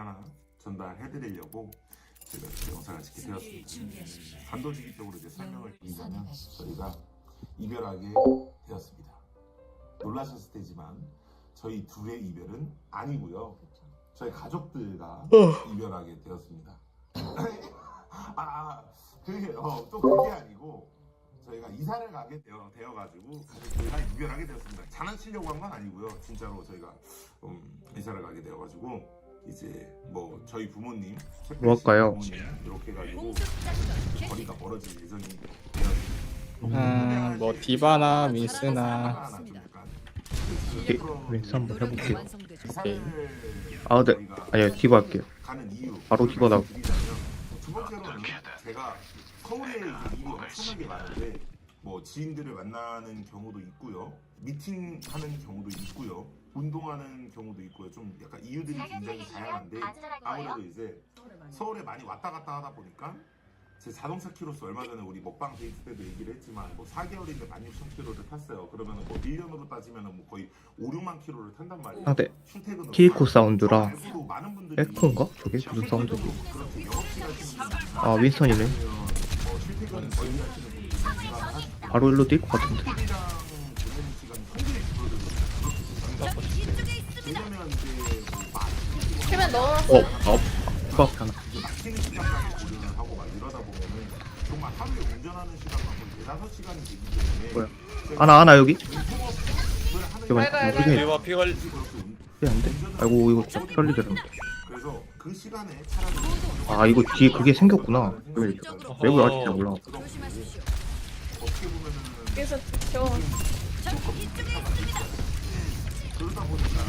하나 전달해드리려고 제가 이렇게 영상을 찍게 되었습니다. 단도직입적으로 이제 설명을 드리자면 저희가 이별하게 되었습니다. 놀라셨을 테지만 저희 둘의 이별은 아니고요. 저희 가족들과 이별하게 되었습니다. 아, 그게 어, 또 그게 아니고 저희가 이사를 가게 되어 되어가지고 가족들과 이별하게 되었습니다. 장난치려고 한 건 아니고요. 진짜로 저희가 음, 이사를 가게 되어가지고 이제 뭐 저희 부모님, 뭐 할까요? 부모님 이렇게 해가지고 공습작전 거리가 멀어질 예정이 되었습니다. 음, 뭐 디바나 윈스나 네, 윈스 한번 해볼게요. 오케이. 아, 네. 아니요, 디바 할게요. 가는 이유 바로 디바 두 번째로는 제가 서울에 일이 엄청나게 많은데 뭐 지인들을 만나는 경우도 있고요 미팅하는 경우도 있고요 운동하는 경우도 있고요 좀 약간 이유들이 굉장히 다양한데 아무래도 이제 서울에 많이 왔다 갔다 하다 보니까 제 자동차 키로수 얼마 전에 우리 먹방 데이트 때도 얘기를 했지만 뭐 4개월인데 16,000km를 탔어요. 그러면은 뭐 1년으로 따지면은 뭐 거의 5, 6만 킬로를 탄단 말이에요. 출퇴근으로 키리코 저 사운드라 에코인가? 저게 무슨 분들 아 윈스턴이네. 뭐 바로 일로 뛸것 같은데. 뭐 해면 넣어놨어. 어, 아, 시간이 되기 때문에 뭐야? 하나 여기? 제발 알가, 나중에 디바 피걸 안 돼? 아이고 이거 그 시간에 차라리 아 이거 뒤에 그게 생겼구나. 왜 맵을 아직 잘 몰라. 그래서 저. 그러다 보니까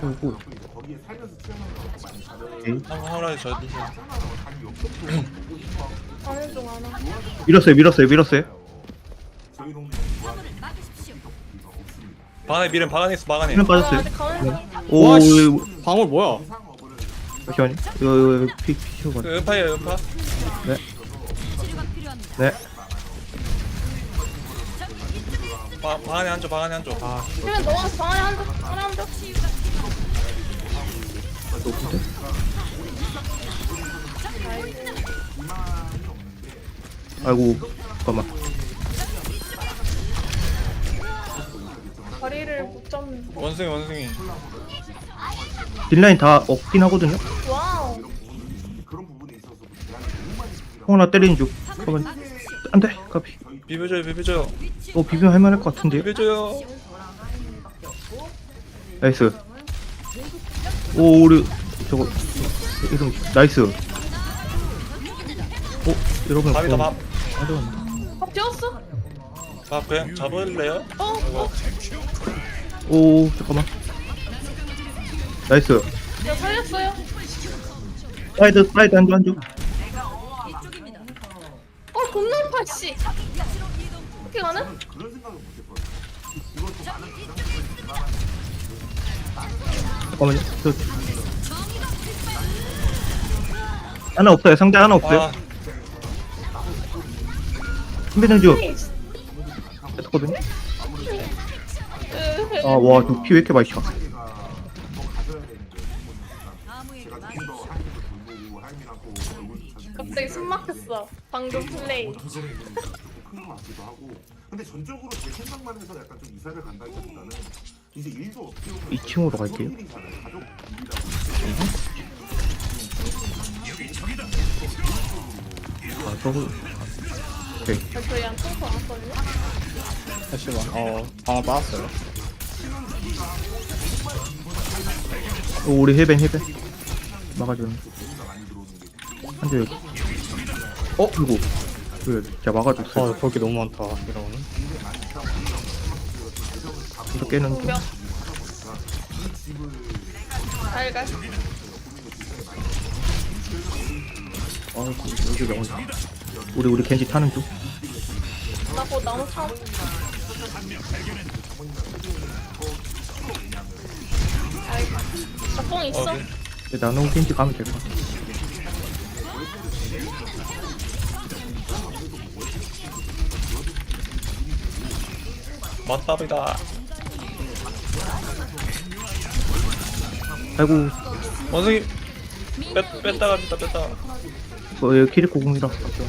그리고 거기에 살면서 체험하는 거 많이 다른 오케이. 하나에 저 자기 옆쪽도 보고 싶어 가는 중 하나. 밀었어요 밀었어요 밀었어요. 저희. 방안에 미련 방안에 있어 방안에 밀은 아, 빠졌어요. 아직 가는 중. 오 와, 씨. 이거 방울 뭐야? 잠시만요. 이거 이거 피 피셔가. 그 음파예요 음파 네. 적 이쪽에 있습니다. 방, 방 안에 앉아 방 안에 앉아 아, 해면 넣어놨어. 방 안에 한 점. 하나 한 점. 치유가 필요합니다. 높은데? 아이고 잠깐만. 다리를 못 잡는. 원숭이 원숭이 딜라인 다 없긴 하거든요. 와우. 형 하나 때리는 중. 잠깐만. 안돼. 카피. 비벼줘요 비벼줘요 어 비벼 할만할 것 같은데요? 비벼줘요 나이스. 오 우리 저거 이름 나이스. 어 이러면 밥이다 그럼 밥안 되겠네. 밥 지웠어? 밥 그냥 잡을래요? 어? 어? 오 잠깐만. 나이스. 야 살렸어요? 사이드 사이드 한조 한조. 이쪽입니다. 어 겁나 아파 씨. 위치로 이동. 어떻게 가는? 그런 생각을. 이것도 많은 잠깐만요. 저 하나 없어요. 상대 하나 없어요. 아 준비는 중. 했거든요. 아와 저피왜 이렇게 많이 차? 제가 말. 좀더 할미도 돌보고 할미라고 얼굴도 자주 갑자기 숨 막혔어. 방금 플레이. 조금 큰것 같기도 하고 근데 전적으로 제 생각만 해서 약간 좀 이사를 간다기보다는 이제 일도 어떻게 보면 2층으로 갈게요. 일이잖아요. 가족 일이라고 아 저거. 오케이. 아, 저희 안 청소 안 했거든요. 잠시만. 어, 방울 빠졌어요. 오, 우리 해변 해변. 막아주는. 여기. 어 이거. 그 제가 막아줬어요. 어, 벽이 너무 많다. 이러고는. 이거 깨는 중. 공격. 잘 가. 아이고 여기 명다 우리 우리 겐지 타는 중. 나곧 나무 차. 아이, 자뽕 있어. 이제 나노 겐지 가면 될 것 같아. 맞답이다. 아이고 원숭이 뺐 뺐다 갑니다 뺐다. 어 여기 키리코 공이라 같고요.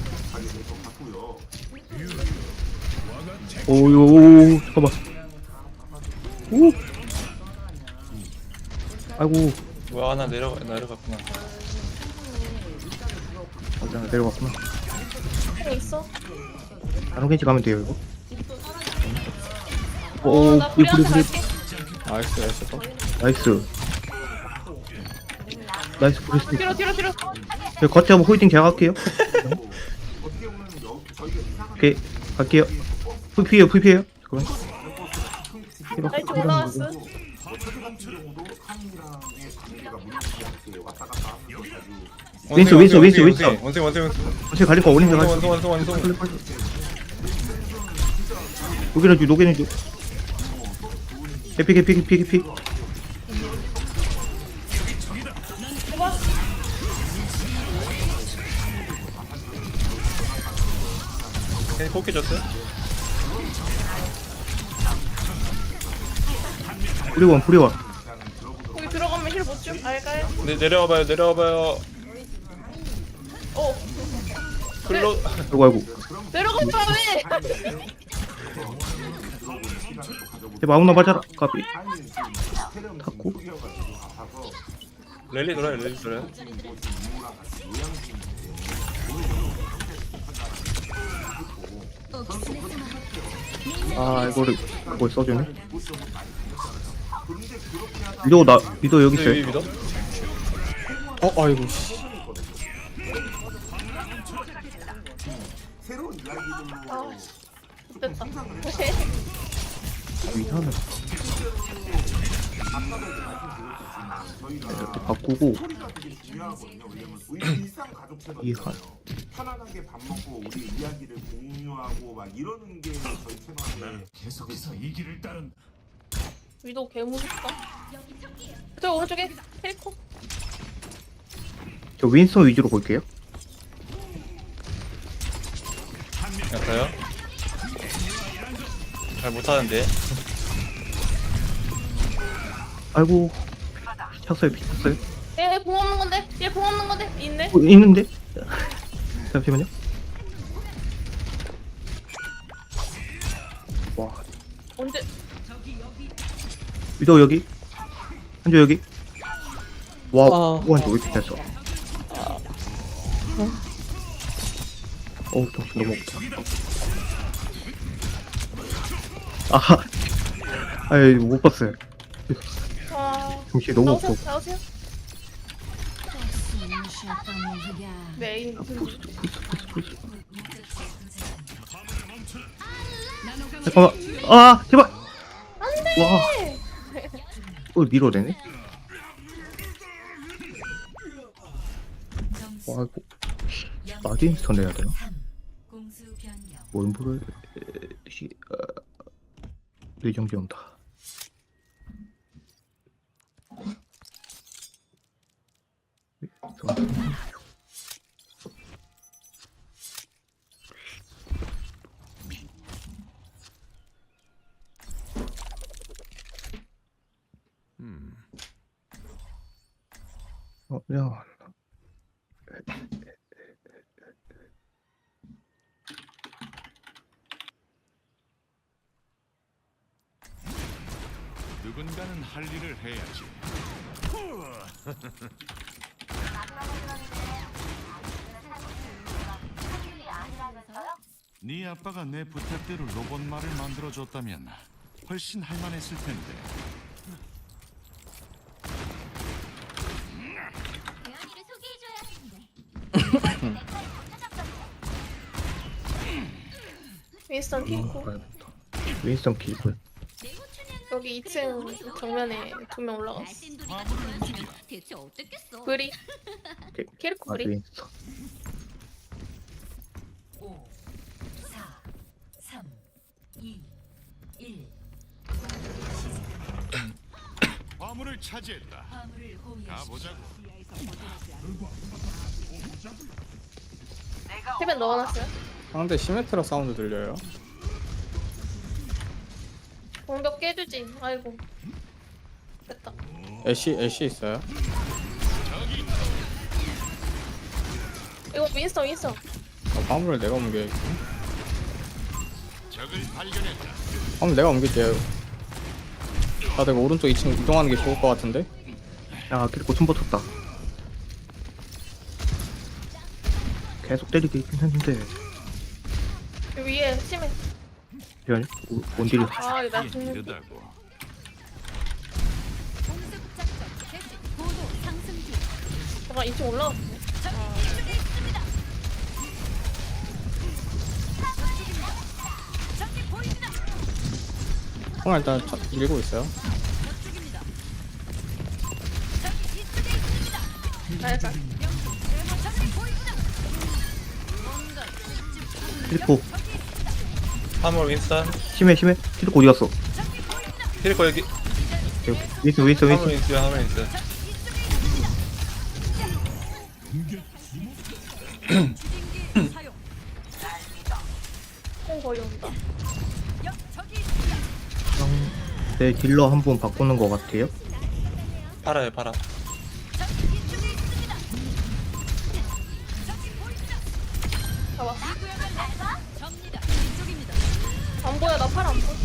오요 잠깐만 오 아이고 와 하나 내려 내려갔구나. 어, 나 내려갔구나 힐 있어? 다른 겐지 가면 돼요 이거 어, 오나 불이 불이 불이 갈게. 나이스 나이스 또. 나이스 나이스 브리스 뒤로 뒤로 뒤로. 저 겉에 한번 호이팅 제가 이상한 오케이 갈게요 풀피에요 풀피에요 잠깐만 나이트 올라왔어. 윈스, 윈스, 윈스, 윈스. 원숭이 원숭이 원숭이 어차피 갈릴 거 오는데 원숭이 원숭이 원숭이. 녹이는 줄 녹이는 줄 개피 개피 개피 개피 괜히 코끼 줬어요? 프리원 프리원 거기 들어가면 힐못 줘. 알갈. 네 내려와봐요 내려와봐요. 글로 아이고 아이고 내려가면 왜? 제 마우나 맞아라 까비 탔고. 랠리 돌아요 랠리 돌아요. 아 이거를 이걸 써주네 미도 나 미도 여기 위 있어요 믿어? 어 아이고 씨. 아, 됐다. 이상하네 저희가 바꾸고 채널이잖아요. 편안하게 밥 먹고 우리 이야기를 공유하고 막 이러는 게 저희 채널의 계속해서 이 길을 따른 위도 개무섭다. 저 오른쪽에 헬코. 저 윈스턴 위주로 볼게요 약가요? 잘 못하는데. 아이고 찼어요 비쳤어요 얘공 없는 건데? 얘공 없는 건데? 있네. 어, 있는데 잠시만요 와 언제? 미도 여기 한조 여기 와 아. 우한조 왜 이렇게 잘 써 어 우 정신 너무 없다 아하 아이 못 봤어요 아. 정신이 너무 없어 나오세요. 네. 메인. 부스 잠깐만 아 제발 안돼 와또 밀어내네 와 이거 마딘스턴 해야 되나. 원부를 시 어, 뇌정지 온다 어, 야. 누군가는 할 일을 해야지. 네 아빠가 내 부탁대로 로봇 말을 만들어 줬다면 훨씬 할만했을 텐데. 소개해줘야 윈스턴 힐코. 가야겠다. 윈스턴 키고 여기 2층 정면에 두 명 올라갔어. 대체 어땠겠어? 브리. 킬코 아 브리. 윈스턴 5, 4, 3, 2, 1. 화물을 차지했다. 화물을 공유하십시오. 가보자고. 힐벤 넣어놨어요. 상대 시메트라 사운드 들려요. 공격 깨주지. 아이고. 됐다. 애쉬 애쉬 있어요 이거 윈스턴 윈스턴. 아, 화물을 내가 옮겨야겠다 화물 내가 옮길게요 아 내가 오른쪽 2층 이동하는 게 좋을 것 같은데 야 키리코 손 버텼다 계속 때리기 있긴 했는데 여기 위에 심해. 미안해 원딜이 아, 나 죽는. 작전 개시. 상승 중. 잠깐 2층 올라갔어. 형아 일단 자, 밀고 있어요. 키리코. 화물 윈스턴. 심해 심해 키리코 어디 갔어? 키리코 여기. 여기 윈스 윈스. 화물 윈스 윈스야 화물 윈스 내 딜러 한번 바꾸는 것 같아요 팔아요 팔아. 봐봐. 안 보여. 나 팔 안 보여.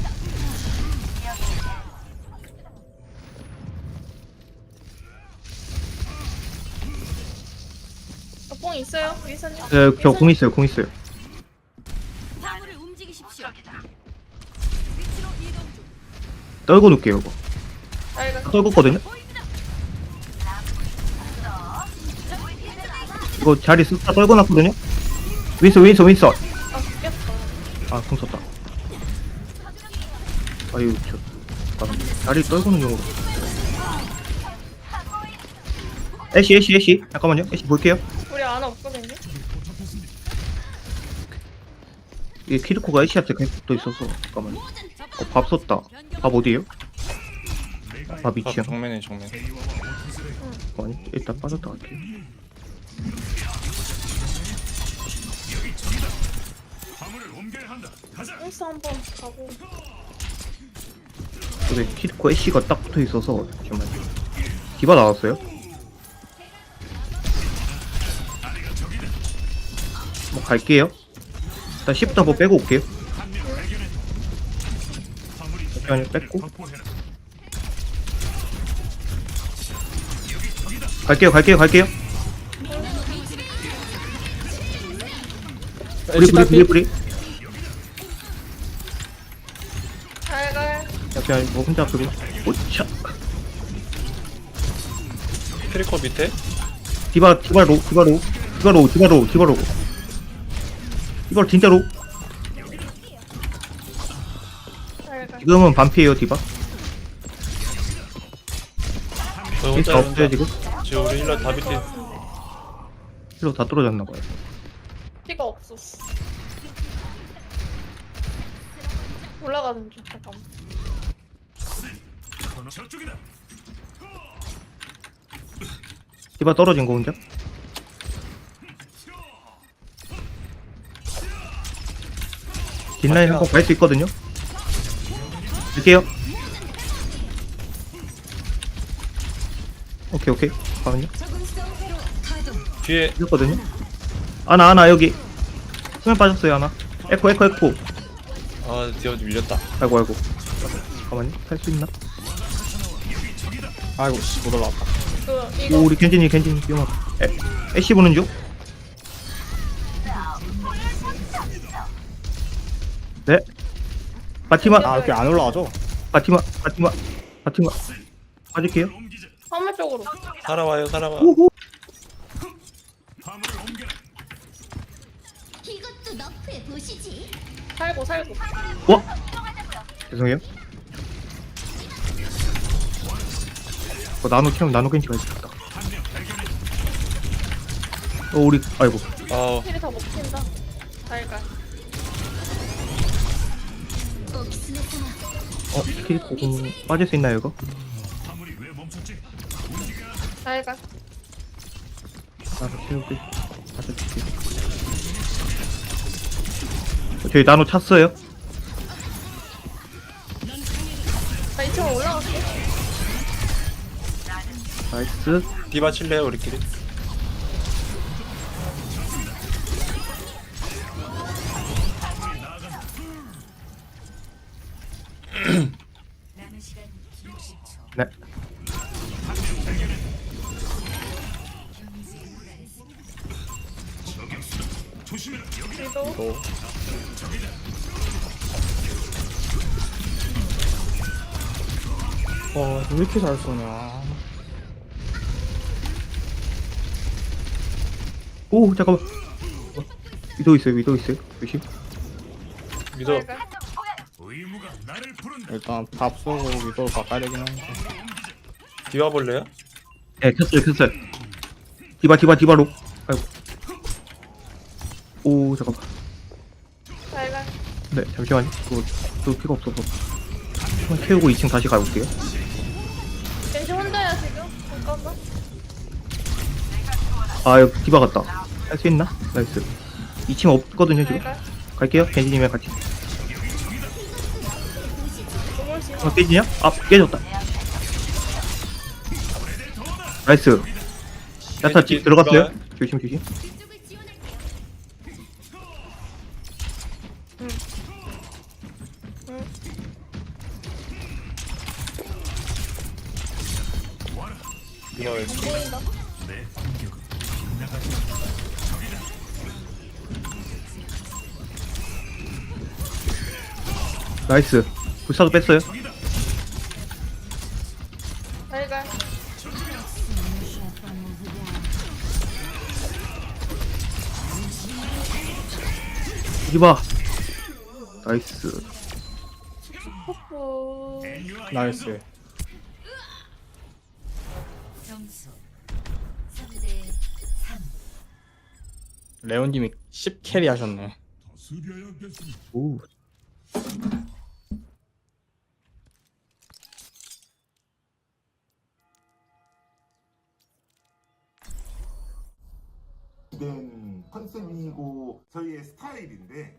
어, 뽕 있어요? 윈스턴님? 네, 저 공 있어요 공 있어요 떨궈 놓을게요 이거. 떨궜거든요. 이거 자리 쓱다 떨궈놨거든요 윈스 윈스 윈스 아, 죽겠다. 아공 썼다 아유 저 잠깐만. 자리 떨구는 용으로 애쉬 애쉬 애쉬 잠깐만요 애쉬 볼게요 우리 아나 없거든요? 이게 키르코가 애쉬한테 계속 또 있어서 잠깐만요 어, 밥 썼다. 밥 어디에요? 밥 아, 2층 정면에 정면. 아니 일단 빠졌다 갈게요 윈스 한번 가고. 여기 키르코 애쉬가 딱 붙어 있어서 잠깐만요 디바 나왔어요? 뭐 갈게요. 일단 10도 한번 빼고 올게요 잠깐만요 뺐고. 갈게요 갈게요 갈게요. 뿌리 뿌리 뿌리 뿌리. 알가. 그냥 뭐 혼자 뿌리 오차 키리코 밑에? 디바 디바 로 디바 로 디바 로 디바 로 디바 로. 디바 로 진짜 로 알가. 지금은 반피에요 디바 저 혼자 없어요 혼자 지금 지금 우리 힐러 다 밑에 힐로 다 떨어졌나봐요 피가 없었어. 올라가는 중. 잠깐만. 디바 떨어진 거 혼자 뒷라인 한번 갈수 있거든요 갈게요. 오케이 오케이. 잠깐만요. 뒤에. 이겼거든요. 아나 아나 여기. 수면 빠졌어요 아나 에코 에코 에코. 아 디어 밀렸다. 아이고 아이고. 잠깐만요 할수 있나? 아이고 씨 못 올라왔다. 그, 이거. 오 우리 겐진이 겐진이 위험하다. 에, 애쉬 보는 중? 네 바티마. 아 이렇게 안 올라와줘 바티마 바티마 바티마. 빠질게요. 화물 쪽으로. 살아와요 살아와. 오호 이것도 너프해 보시지. 살고, 살고. 와 죄송해요. 어, 나노 키면 나노 겐지가 있었다. 어 우리 아이고. 아우 힐이 다 먹힌다. 알가. 어 키리코 공 빠질 수 있나요 이거? 알가. 나노 채우기 빠져줄게 어, 저희 나노 찼어요 나 2층 올라갈게. 나이스 디바 칠래요 우리끼리 와, 왜 이렇게 잘 쏘냐. 오 잠깐만 어, 위도 있어요 위도 있어요 조심 믿어. 일단 밥 쏘고 위도를 바꿔야 되긴 하는데. 디바 볼래요? 네 켰어요 켰어요 디바 디바 디바로 아이고 오 잠깐만. 네 잠시만요 그거 또 필요 없어서 한번 채우고 2층 다시 가볼게요 아 여기 디바 갔다 할 수 있나? 나이스 2층 없거든요 잘 지금 가. 갈게요 겐지님이랑 같이. 어, 깨지냐? 아 깨졌다 나이스 야타 집 들어갔어요? 조심 조심 나이스 불사도 뺐어요 잘 가. 디바 나이스 오. 나이스. 점수 3대 3. 레온님이 10 캐리 하셨네. 오 된 컨셉이고 저희의 스타일인데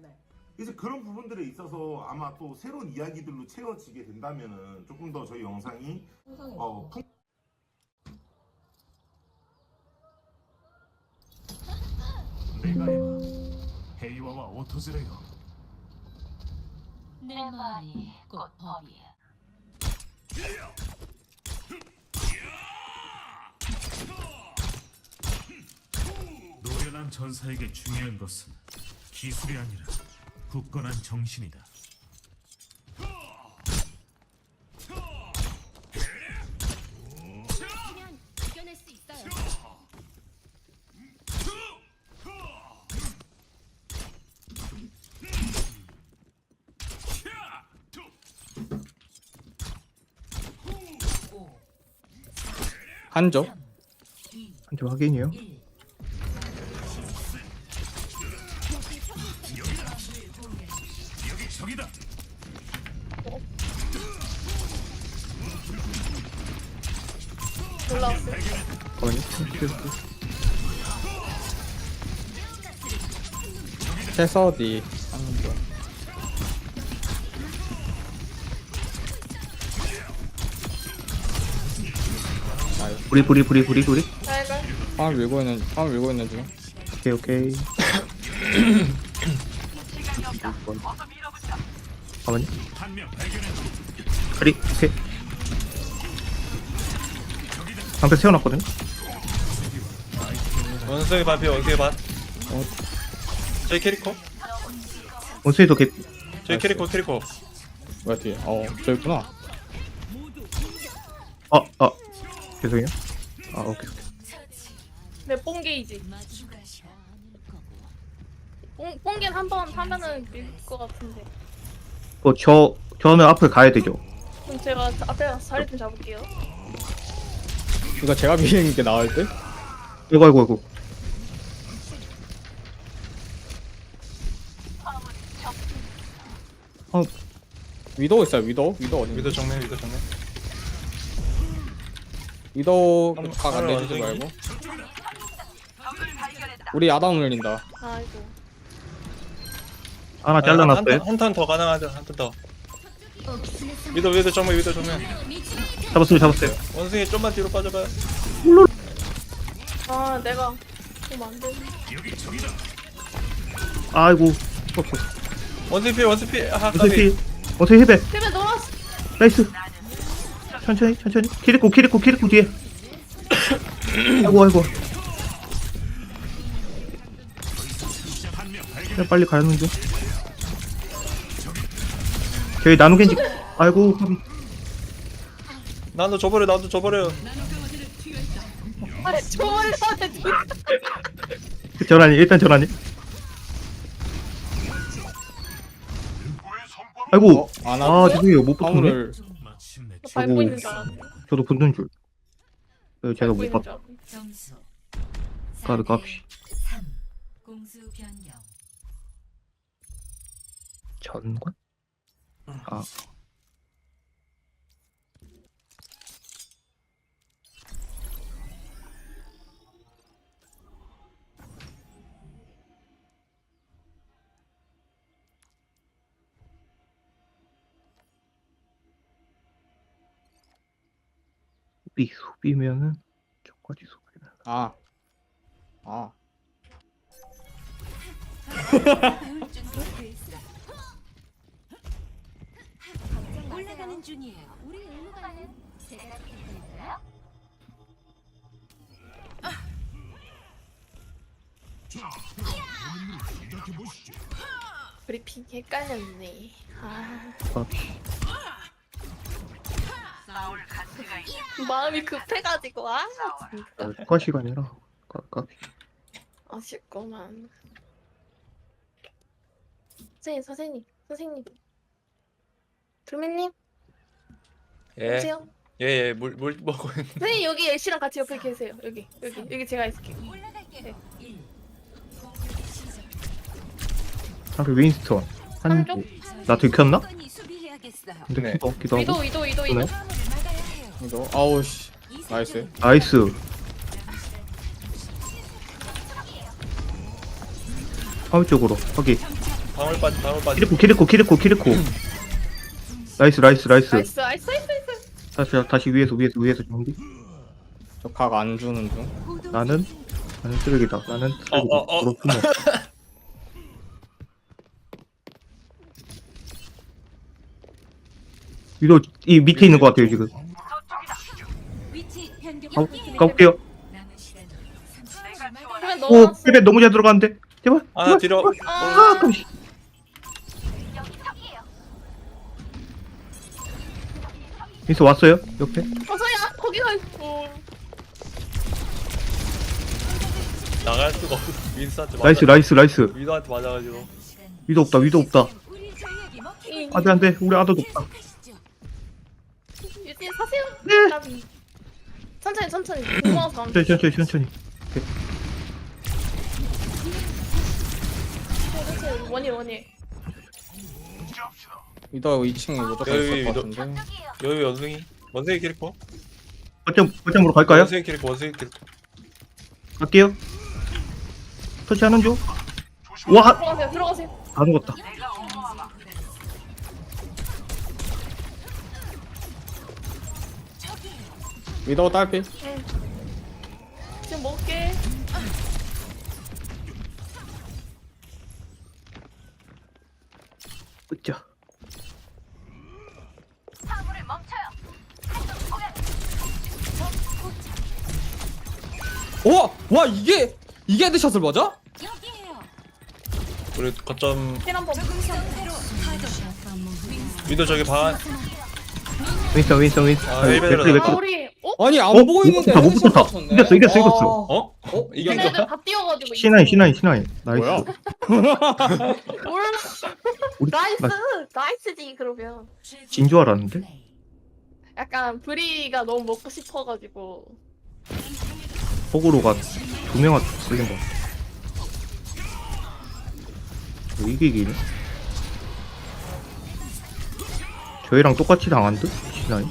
이제 그런 부분들에 있어서 아마 또 새로운 이야기들로 채워지게 된다면은 조금 더 저희 영상이 어, 풍... 헤이와와 오토즈레요. 내 말이 곧 법이야. 노련한 전사에게 중요한 것은 기술이 아니라 굳건한 정신이다. 그냥 이겨낼 수 있어요. 한조? 한점 확인이요 잠깐만요. 한조. 부리 부리 부리 부리 부리 잘 가. 화물 밀고 있는, 화물 밀고 있는 중. 오케이 오케이 잠깐만요 그리 오케이 방패 세워놨거든 원숭이 반피 원숭이 반 어. 저희 캐리코? 원수에도 개 저희 캐리코 캐리코 뭐야, 뒤에. 어, 저 있구나. 아, 아, 죄송해요. 아, 오케이, 오케이. 내 뽕게이지. 추가 시간. 뽕, 뽕겐 한번 하면은 밀것 같은데. 어, 저, 저는 앞을 가야 되죠. 그럼 제가 앞에 가서 자리 좀 잡을게요. 이거 제가 비행는 게 나을 듯? 이거, 이거, 이거. 위도우 있어요, 위도우? 위도우 어디? 위도 정면 위도 정면 위도우 한- 각 하늘 안내주지 완성이. 말고. 우리 아담 울린다. 아이고. 하나 잘라놨어요. 한턴 더 가능하죠 한 턴더 위도 위도 정면 위도 정면 잡았어요 잡았어요. 원숭이 좀만 뒤로 빠져봐요. 아 내가 좀 안돼. 아이고. 원숭이 피 원숭이 피 아, 어서 까비. 피 어서 힐배 집에 넣어놨어 나이스. 천천히 천천히. 키리코 키리코 키리코 뒤에. 아이고 아이고. 그냥 빨리 가는 중. 저희 나누겐지 아이고 까비. 나도 줘버려 나도 줘버려. 아니 저번에 전환이 일단 전환이. 아이고. 어, 안아 하고 죄송해요. 못 붙었네. 화물을 밟고 있는 줄 알았네. 저도 붙는 줄. 어, 제가 밟고 못 있는 봤. 줄 알았네. 점수 까비, 4대 까비. 3 공수 변경 전관? 아 소비 소비면은 저까지 소비는 아. 아. 올라가는 중이에요. 우리 의무관은 제가 지켜드릴까요? 브리핑 헷갈렸네 아 까비 마음이 급해가지고 아 진짜. 시간이라 까- 까비 아쉽구만. 선생님 선생님 선생님. 두미님? 예. 오세요? 예 예 물 물 먹고 있는. 선생님 여기 애쉬랑 같이 옆에 계세요. 여기 여기 여기 제가 있을게요. 올라갈게요. 1 공격이 시작 상대 윈스턴 한조 한조? 나 들켰나? 근데 네. 키도 없기도 위도 위도 위도 그러네. 이거. 아우 씨. 이 나이스. 나이스. 화물 쪽으로. 거기 방울 빠지 방울 빠지. 키리코 키리코 키리코 키리코. 나이스 나이스 나이스. 나이스 나이스 나이스 나이스. 다시 다시 위에서 위에서 위에서 정비. 저 각 안 주는 중. 나는? 나는 쓰레기다. 나는 쓰레기다. 어, 어, 어. 그렇구나. 위도 이 밑에 있는 것 같아요 지금. 가, 가볼게요. 남은 시간 30초 화물을 막아야 그러면 오 넣어놨어 빼빼 너무 잘 들어가는데? 제발 하나 제발. 뒤로. 아. 깜시 민서 왔어요? 옆에? 어서야 거기가 있어. 나갈 수가 없어. 윈스한테 나이스 나이스 나이스. 위도한테 맞아가지고. 위도 없다 위도 없다. 먹히고 이 안돼. 안 돼 우리 아들도 없다. 유진 사세요. 네. 천천히 천천히. 고마워서 돼. 천천히 천천히 천천히. 원일 원일 이거 2층에 무조건 여기 있을 것 위도. 같은데. 여기 원숭이? 원숭이 캐릭터? 거점 거점으로 갈까요? 원숭이 캐릭터 원숭이 캐릭터. 갈게요. 터치하는 중. 와! 들어가세요 들어가세요. 다 죽었다 위도 딸피. 지금 먹을게 으쌰 와! 와 이게 이게 헤드샷을 맞아? 우리 거점 힐 한번 위도 저기 방 윈스턴 윈스턴 윈스턴 아, 아 맥크리. 우리 어? 아니 안 어? 보고 못 있는데 붙었다, 못 헤드샷 붙었다. 맞췄네. 이겼어, 이겼어, 와. 이겼어. 어? 어? 이겼어? 얘네들 다 뛰어가지고 C9 C9 C9 나이스 뭐야? 우리 나이스 나 나이스지 그러면 진 줄 알았는데 약간 브리가 너무 먹고 싶어가지고 호구로가 두 명한테 쓸린 거 같아 이게 이기네? 저희랑 똑같이 당한 듯? C9